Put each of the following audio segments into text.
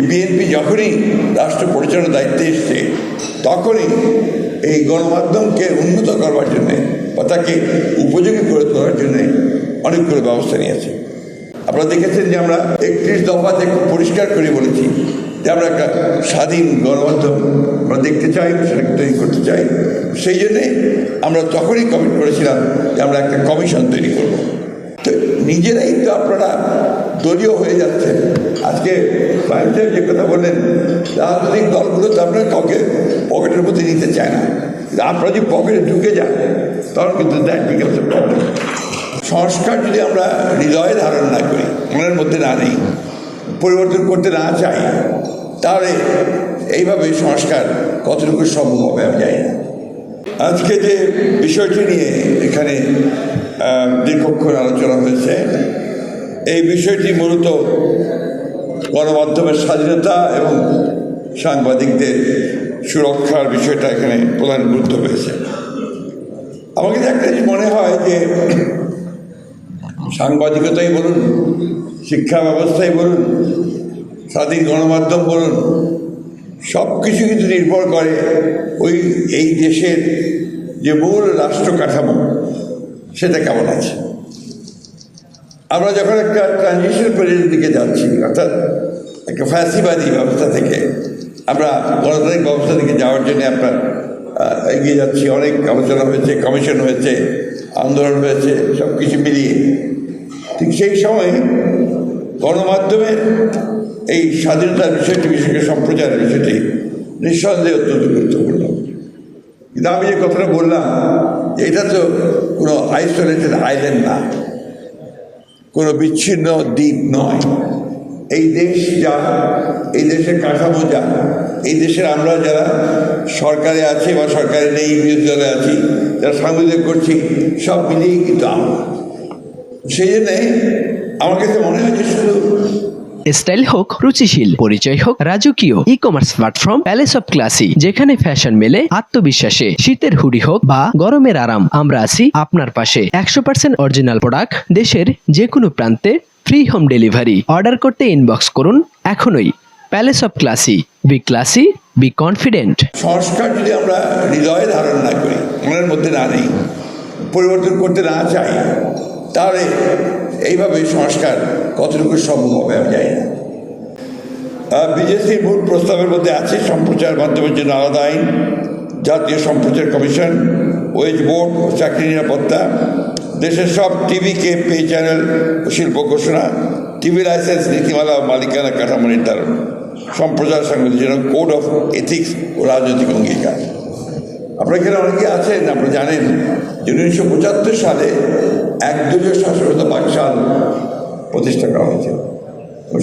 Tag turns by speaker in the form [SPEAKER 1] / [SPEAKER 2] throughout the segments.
[SPEAKER 1] BNP যখনই রাষ্ট্র পরিচালনার দায়িত্বে এসছে, তখনই এই গণমাধ্যমকে উন্নত করবার জন্যে বা তাকে উপযোগী করে তোলার জন্যে অনেকগুলো ব্যবস্থা নিয়েছে। আপনারা দেখেছেন যে আমরা একত্রিশ দফাতে খুব পরিষ্কার করে বলেছি যে আমরা একটা স্বাধীন গণমাধ্যম আমরা দেখতে চাই, সেটাকে তৈরি করতে চাই। সেই জন্যে আমরা তখনই কমিট করেছিলাম যে আমরা একটা কমিশন তৈরি করব। নিজেরাই তো আপনারা দলীয় হয়ে যাচ্ছেন। আজকে সাহেব সাহেব যে কথা বললেন, রাজনৈতিক দলগুলো তো আপনারা কাউকে পকেটের মধ্যে নিতে চায় না। আপনারা যদি পকেটে ঢুকে যান, তখন কিন্তু সংস্কার যদি আমরা হৃদয়ে ধারণ না করি, মনের মধ্যে না নেই, পরিবর্তন করতে না চাই, তাহলে এইভাবে সংস্কার কতটুকু সম্ভব হবে আমি জানি না। আজকে যে বিষয়টি নিয়ে এখানে দীর্ঘক্ষণ আলোচনা হয়েছে। এই বিষয়টি মূলত গণমাধ্যমের স্বাধীনতা এবং সাংবাদিকদের সুরক্ষার বিষয়টা এখানে প্রধান গুরুত্ব পেয়েছে আমাকে একটা জিনিস মনে হয় যে, সাংবাদিকতাই বলুন, শিক্ষা ব্যবস্থাই বলুন, স্বাধীন গণমাধ্যম বলুন সব কিছু কিন্তু নির্ভর করে ওই, এই দেশের যে মূল রাষ্ট্র কাঠামো। সেটা কেমন আছে? আমরা যখন একটা ট্রানজিশন পিরিয়ডের দিকে যাচ্ছি, অর্থাৎ একটা ফ্যাসিবাদী ব্যবস্থা থেকে, আমরা গণতান্ত্রিক ব্যবস্থা থেকে যাওয়ার জন্য আপনার এগিয়ে যাচ্ছি। অনেক আলোচনা হয়েছে কমিশন হয়েছে, আন্দোলন হয়েছে সব কিছু মিলিয়ে। ঠিক সেই সময় গণমাধ্যমের এই স্বাধীনতার বিষয়টি, বিশেষ সম্প্রচারের বিষয়টি নিঃসন্দেহে অত্যন্ত গুরুত্বপূর্ণ। কিন্তু আমি যে কথাটা বললাম এটা তো কোনো আইসোলেটেড আইল্যান্ড না। কোনো বিচ্ছিন্ন দ্বীপ নয়। এই দেশ যা, এই দেশের কাঠামো যা, এই দেশের আমরা যারা সরকারে আছে বা সরকারে নেই বিরোধী দলে আছি, যারা সাংবাদিক করছি, সব মিলিয়েই কিন্তু আমরা। সেই জন্যে আমার কাছে মনে হয় যে শুধু
[SPEAKER 2] স্টাইল হোক, রুচিশীল, পরিচয় হোক, রাজকীয় e commerce platform palace of classy যেখানে ফ্যাশন মেলে, আত্মবিশ্বাসে, শীতের হুডি হোক বা গরমের আরাম, আমরা আছি আপনার পাশে। একশো পার্সেন্ট অরিজিনাল প্রোডাক্ট দেশের যে কোনো প্রান্তে ফ্রি হোম ডেলিভারি অর্ডার করতে ইনবক্স করুন এখনই। Palace of classy be classy be confident
[SPEAKER 1] সংস্কার যদি আমরা হৃদয়ে ধারণ না করি, মনের মধ্যে না নেই, পরিবর্তন করতে না চাই তাহলে এইভাবে সংস্কার কতটুকু সম্ভব হবে আমি জানি না। বিজেপির মূল প্রস্তাবের মধ্যে আছে সম্প্রচার মাধ্যমের জন্য আলাদা আইন, জাতীয় সম্প্রচার কমিশন, ওয়েজ বোর্ড, চাকরি নিরাপত্তা, দেশের সব টিভিকে পে চ্যানেল শিল্প ঘোষণা, টিভি লাইসেন্স, নীতিমালা ও মালিকানা, কাঠামো নির্ধারণ, সম্প্রচার সংগঠনের জন্য কোড অফ এথিক্স ও রাজনৈতিক অঙ্গীকার। আপনারা এখানে অনেকে আছেন, আপনারা জানেন যে উনিশশো পঁচাত্তর সালে একদলীয় শাসনতা বাকশাল প্রতিষ্ঠা করা হয়েছিল।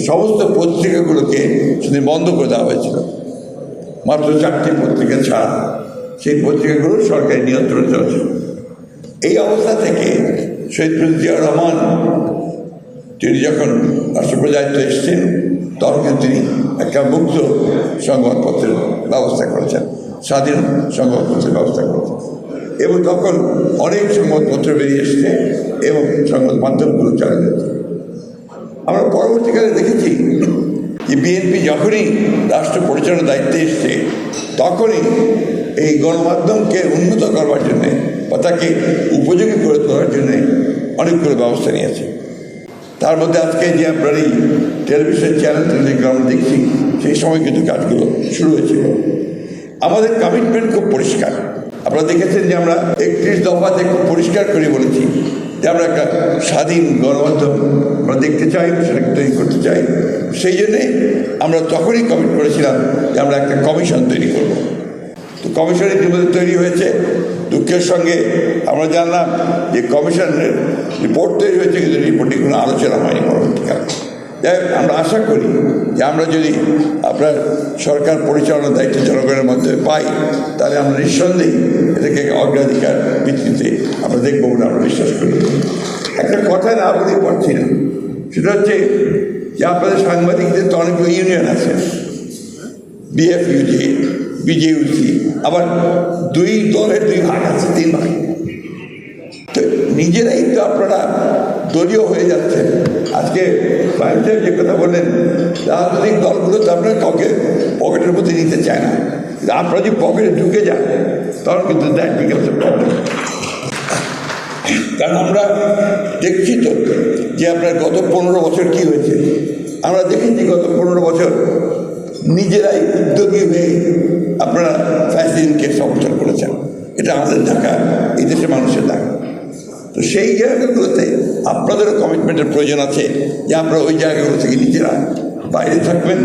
[SPEAKER 1] সমস্ত পত্রিকাগুলোকে সেদিন বন্ধ করে দেওয়া হয়েছিল। মাত্র চারটি পত্রিকা ছাড়া সেই পত্রিকাগুলো সরকারি নিয়ন্ত্রণ চলছিল এই অবস্থা থেকে শহীদ জিয়াউর রহমান, তিনি যখন রাষ্ট্রপতি দায়িত্ব এসেছেন তখন তিনি একটা মুক্ত সংবাদপত্রের ব্যবস্থা করেছেন, স্বাধীন সংবাদপত্রের ব্যবস্থা করেছেন। এবং তখন অনেক সংবাদপত্র বেরিয়ে এসছে এবং সংবাদ মাধ্যমগুলো চালু হয়েছে। আমরা পরবর্তীকালে দেখেছি যে বিএনপি যখনই রাষ্ট্র পরিচালনার দায়িত্বে এসছে, তখনই এই গণমাধ্যমকে উন্নত করবার জন্যে বা তাকে উপযোগী করে তোলার জন্যে অনেকগুলো ব্যবস্থা নিয়েছে। তার মধ্যে আজকে যে আপনার এই টেলিভিশন চ্যানেল আমরা দেখছি, সেই সময় কিন্তু কাজগুলো শুরু হয়েছিল। আমাদের কমিটমেন্ট খুব পরিষ্কার। আপনারা দেখেছেন যে আমরা একত্রিশ দফাতে খুব পরিষ্কার করে বলেছি যে আমরা একটা স্বাধীন গণমাধ্যম আমরা দেখতে চাই, সেটাকে তৈরি করতে চাই। সেই জন্যে আমরা তখনই কমিট করেছিলাম যে আমরা একটা কমিশন তৈরি করব। তো কমিশন ইতিমধ্যে তৈরি হয়েছে। দুঃখের সঙ্গে আমরা জানলাম যে কমিশনের রিপোর্ট তৈরি হয়েছে, কিন্তু রিপোর্টে কোনো আলোচনা যাই আমরা আশা করি যে আমরা যদি আপনার সরকার পরিচালনার দায়িত্ব জনগণের মধ্যে পাই, তাহলে আমরা নিঃসন্দেহে এটাকে অগ্রাধিকার ভিত্তিতে আমরা দেখব বলে আমরা বিশ্বাস করি। একটা কথা না বলে পারছি না। সেটা হচ্ছে যে আপনাদের সাংবাদিকদের তো অনেকগুলো ইউনিয়ন আছে। বিএফইউজি বিজেইউসি আবার দুই দলের দুই ভাগ আছে, তিন ভাগ। নিজেরাই তো আপনারা দলীয় হয়ে যাচ্ছেন। আজকে সাহেব যে কথা বললেন, রাজনৈতিক দলগুলো তো আপনার কাউকে পকেটের মধ্যে নিতে চায় না। আপনারা যদি পকেটে ঢুকে যান, তখন কিন্তু প্রবলেম কারণ আমরা দেখছি তো যে আপনার গত পনেরো বছর কি হয়েছে। আমরা দেখেছি গত পনেরো বছর নিজেরাই উদ্যোগী হয়ে আপনারা ফ্যাসিনকে সমর্থন করেছেন। এটা আমাদের ঢাকা এই দেশের মানুষের ঢাকা তো সেই জায়গাগুলোতে আপনাদেরও কমিটমেন্টের প্রয়োজন আছে যে আমরা ওই জায়গাগুলো থেকে নিজেরা বাইরে থাকবেন।